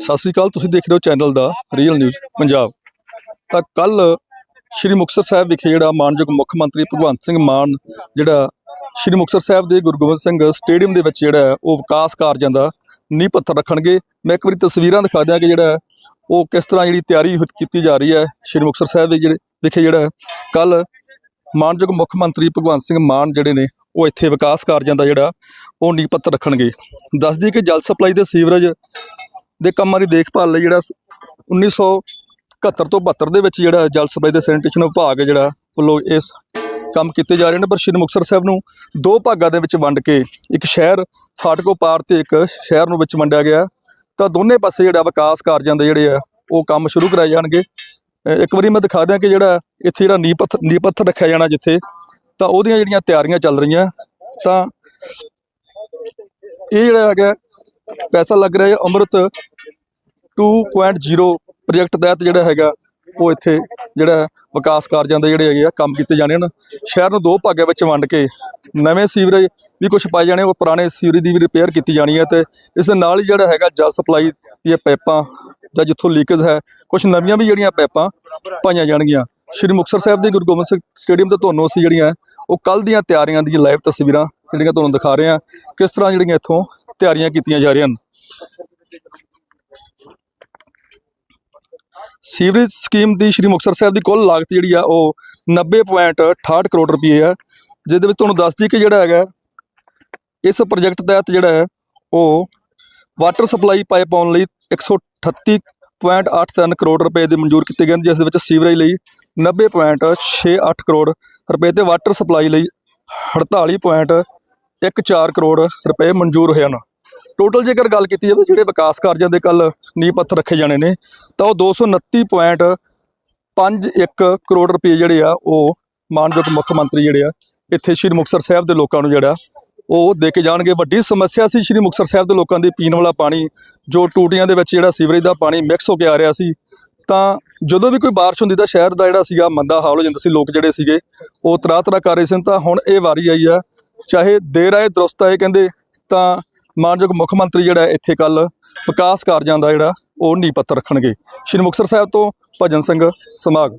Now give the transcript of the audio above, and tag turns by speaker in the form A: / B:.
A: ਸਤਿ ਸ੍ਰੀ ਅਕਾਲ, ਤੁਸੀਂ ਦੇਖ ਰਹੇ ਹੋ ਚੈਨਲ ਦਾ ਰੀਅਲ ਨਿਊਜ਼ ਪੰਜਾਬ। ਤਾਂ ਕੱਲ ਸ਼੍ਰੀ ਮੁਕਤਸਰ ਸਾਹਿਬ ਵਿਖੇ ਜਿਹੜਾ ਮਾਨਯੋਗ ਮੁੱਖ ਮੰਤਰੀ ਭਗਵੰਤ ਸਿੰਘ ਮਾਨ, ਜਿਹੜਾ ਸ਼੍ਰੀ ਮੁਕਤਸਰ ਸਾਹਿਬ ਦੇ ਗੁਰੂ ਗੋਬਿੰਦ ਸਿੰਘ ਸਟੇਡੀਅਮ ਦੇ ਵਿੱਚ ਜਿਹੜਾ ਉਹ ਵਿਕਾਸ ਕਾਰਜਾਂ ਦਾ ਨੀਂਹ ਪੱਥਰ ਰੱਖਣਗੇ। ਮੈਂ ਇੱਕ ਵਾਰੀ ਤਸਵੀਰਾਂ ਦਿਖਾ ਦਿਆਂ ਕਿ ਜਿਹੜਾ ਉਹ ਕਿਸ ਤਰ੍ਹਾਂ ਜਿਹੜੀ ਤਿਆਰੀ ਹੁ- ਕੀਤੀ ਜਾ ਰਹੀ ਹੈ ਸ਼੍ਰੀ ਮੁਕਤਸਰ ਸਾਹਿਬ ਦੇ ਜਿਹੜੇ, ਵਿਖੇ ਜਿਹੜਾ ਕੱਲ ਮਾਨਯੋਗ ਮੁੱਖ ਮੰਤਰੀ ਭਗਵੰਤ ਸਿੰਘ ਮਾਨ ਜਿਹੜੇ ਨੇ ਉਹ ਇੱਥੇ ਵਿਕਾਸ ਕਾਰਜਾਂ ਦਾ ਜਿਹੜਾ ਉਹ ਨੀਂਹ ਪੱਥਰ ਰੱਖਣਗੇ। ਦੱਸ ਦਈਏ ਕਿ ਜਲ ਸਪਲਾਈ ਦੇ ਸੀਵਰੇਜ ਦੇ ਕੰਮਾਂ ਦੀ ਦੇਖਭਾਲ ਲਈ ਜਿਹੜਾ 1971 ਤੋਂ 72 ਦੇ ਵਿੱਚ ਜਿਹੜਾ ਜਲ ਸਪਲਾਈ ਤੇ ਸੈਨੀਟੇਸ਼ਨ ਵਿਭਾਗ ਹੈ ਜਿਹੜਾ ਵੱਲੋਂ ਇਸ ਕੰਮ ਕੀਤੇ ਜਾ ਰਹੇ ਨੇ, ਪਰ ਸ਼੍ਰੀ ਮੁਕਤਸਰ ਸਾਹਿਬ ਨੂੰ ਦੋ ਭਾਗਾਂ ਦੇ ਵਿੱਚ ਵੰਡ ਕੇ, ਇੱਕ ਸ਼ਹਿਰ ਫਾਟਕੋ ਪਾਰ ਤੇ ਇੱਕ ਸ਼ਹਿਰ ਨੂੰ ਵਿੱਚ ਵੰਡਿਆ ਗਿਆ। ਤਾਂ ਦੋਨੇ ਪਾਸੇ ਜਿਹੜਾ ਵਿਕਾਸ ਕਾਰਜਾਂ ਦੇ ਜਿਹੜੇ ਆ, ਉਹ ਕੰਮ ਸ਼ੁਰੂ ਕਰਾਏ ਜਾਣਗੇ। ਇੱਕ ਵਾਰੀ ਮੈਂ ਦਿਖਾ ਦਿਆਂ ਕਿ ਜਿਹੜਾ ਇੱਥੇ ਜਿਹੜਾ ਨੀਂਹ ਪੱਥਰ ਨੀਂਹ ਪੱਥਰ ਰੱਖਿਆ ਜਾਣਾ ਜਿੱਥੇ, ਤਾਂ ਉਹਦੀਆਂ ਜਿਹੜੀਆਂ ਤਿਆਰੀਆਂ ਚੱਲ ਰਹੀਆਂ, ਤਾਂ ਇਹ ਜਿਹੜਾ ਹੈਗਾ, ਪੈਸਾ ਲੱਗ ਰਿਹਾ ਹੈ, ਅੰਮ੍ਰਿਤ 2.0 ਪ੍ਰੋਜੈਕਟ ਤਹਿਤ ਜਿਹੜਾ ਹੈਗਾ, ਉਹ ਇੱਥੇ ਜਿਹੜਾ ਵਿਕਾਸ ਕਾਰਜਾਂ ਦੇ ਜਿਹੜੇ ਹੈਗੇ ਆ, ਕੰਮ ਕੀਤੇ ਜਾਣੇ ਹਨ। ਸ਼ਹਿਰ ਨੂੰ ਦੋ ਭਾਗਾਂ ਵਿੱਚ ਵੰਡ ਕੇ ਨਵੇਂ ਸੀਵਰੇਜ ਵੀ ਕੁਝ ਪਾਏ ਜਾਣੇ ਉਹ ਪੁਰਾਣੇ ਸੀਵਰੇਜ ਦੀ ਵੀ ਰਿਪੇਅਰ ਕੀਤੀ ਜਾਣੀ ਹੈ ਤੇ ਇਸ ਦੇ ਨਾਲ ਹੀ ਜਿਹੜਾ ਹੈਗਾ ਜਲ ਸਪਲਾਈ ਦੀਆਂ ਪਾਈਪਾਂ ਜਾਂ ਜਿੱਥੋਂ ਲੀਕੇਜ ਹੈ ਕੁਝ ਨਵੀਆਂ ਵੀ ਜਿਹੜੀਆਂ ਪਾਈਪਾਂ ਪਾਈਆਂ ਜਾਣਗੀਆਂ। ਸ਼੍ਰੀ ਮੁਕਤਸਰ ਸਾਹਿਬ ਦੇ ਗੁਰੂ ਗੋਬਿੰਦ ਸਿੰਘ ਸਟੇਡੀਅਮ ਤੋਂ ਤੁਹਾਨੂੰ ਅਸੀਂ ਜਿਹੜੀਆਂ, ਉਹ ਕੱਲ ਦੀਆਂ ਤਿਆਰੀਆਂ ਦੀਆਂ ਲਾਈਵ ਤਸਵੀਰਾਂ ਜਿਹੜੀਆਂ ਤੁਹਾਨੂੰ ਦਿਖਾ ਰਹੇ ਹਾਂ, ਕਿਸ ਤਰ੍ਹਾਂ ਜਿਹੜੀਆਂ ਇੱਥੋਂ ਤਿਆਰੀਆਂ ਕੀਤੀਆਂ ਜਾ ਰਹੀਆਂ ਹਨ। ਸੀਵਰੇਜ ਸਕੀਮ ਦੀ ਸ਼੍ਰੀ ਮੁਕਤਸਰ ਸਾਹਿਬ ਦੀ ਕੁੱਲ ਲਾਗਤ ਜਿਹੜੀ ਆ ਉਹ 90.68 ਕਰੋੜ ਰੁਪਏ ਆ, ਜਿਹਦੇ ਵਿੱਚ ਤੁਹਾਨੂੰ ਦੱਸ ਦਈਏ ਕਿ ਜਿਹੜਾ ਹੈਗਾ, ਇਸ ਪ੍ਰੋਜੈਕਟ ਤਹਿਤ ਜਿਹੜਾ ਹੈ, ਉਹ ਵਾਟਰ ਸਪਲਾਈ ਪਾਈਪ ਪਾਉਣ ਲਈ 138.83 ਕਰੋੜ ਰੁਪਏ ਦੇ ਮਨਜ਼ੂਰ ਕੀਤੇ ਗਏ ਹਨ ਜਿਸ ਦੇ ਵਿੱਚ ਸੀਵਰੇਜ ਲਈ 90.68 ਕਰੋੜ ਰੁਪਏ ਤੇ ਵਾਟਰ ਸਪਲਾਈ ਲਈ 48.14 ਕਰੋੜ ਰੁਪਏ ਮਨਜ਼ੂਰ ਹੋਏ ਹਨ। ਟੋਟਲ ਜੇਕਰ ਗੱਲ ਕੀਤੀ ਜਾਵੇ, ਜਿਹੜੇ ਵਿਕਾਸ ਕਾਰਜਾਂ ਦੇ ਕੱਲ ਨੀਂਹ ਪੱਥਰ ਰੱਖੇ ਜਾਣੇ ਨੇ, ਤਾਂ ਉਹ 229.51 ਕਰੋੜ ਰੁਪਏ ਜਿਹੜੇ ਆ, ਉਹ ਮਾਨਯੋਗ ਮੁੱਖ ਮੰਤਰੀ ਜਿਹੜੇ ਆ, ਇੱਥੇ ਸ਼੍ਰੀ ਮੁਕਤਸਰ ਸਾਹਿਬ ਦੇ ਲੋਕਾਂ ਨੂੰ ਜਿਹੜਾ, ਉਹ ਦੇ ਕੇ ਜਾਣਗੇ। ਵੱਡੀ ਸਮੱਸਿਆ ਸੀ ਸ਼੍ਰੀ ਮੁਕਤਸਰ ਸਾਹਿਬ ਦੇ ਲੋਕਾਂ ਦੀ ਪੀਣ ਵਾਲਾ ਪਾਣੀ, ਜੋ ਟੂਟੀਆਂ ਦੇ ਵਿੱਚ ਜਿਹੜਾ ਸੀਵਰੇਜ ਦਾ ਪਾਣੀ ਮਿਕਸ ਹੋ ਕੇ ਆ ਰਿਹਾ ਸੀ, ਤਾਂ ਜਦੋਂ ਵੀ ਕੋਈ ਬਾਰਿਸ਼ ਹੁੰਦੀ ਤਾਂ ਸ਼ਹਿਰ ਦਾ ਜਿਹੜਾ ਸੀਗਾ, ਮੰਦਾ ਹਾਲ ਹੋ ਜਾਂਦਾ ਸੀ। ਲੋਕ ਜਿਹੜੇ ਸੀਗੇ, ਉਹ ਤਰਾ ਤਰਾ ਕਰ ਰਹੇ ਸਨ। ਤਾਂ ਹੁਣ ਇਹ ਵਾਰੀ ਆਈ ਆ, ਚਾਹੇ ਦੇਰ ਆਏ, ਦਰੁਸਤ ਆਏ ਕਹਿੰਦੇ, ਤਾਂ ਮਾਨਯੋਗ ਮੁੱਖ ਮੰਤਰੀ ਜਿਹੜਾ ਇੱਥੇ ਕੱਲ ਵਿਕਾਸ ਕਾਰਜਾਂ ਦਾ ਜਿਹੜਾ ਉਹ ਨੀਂਹ ਪੱਥਰ ਰੱਖਣਗੇ। ਸ਼੍ਰੀ ਮੁਕਤਸਰ ਸਾਹਿਬ ਤੋਂ ਭਜਨ ਸਿੰਘ ਸਮਾਗ।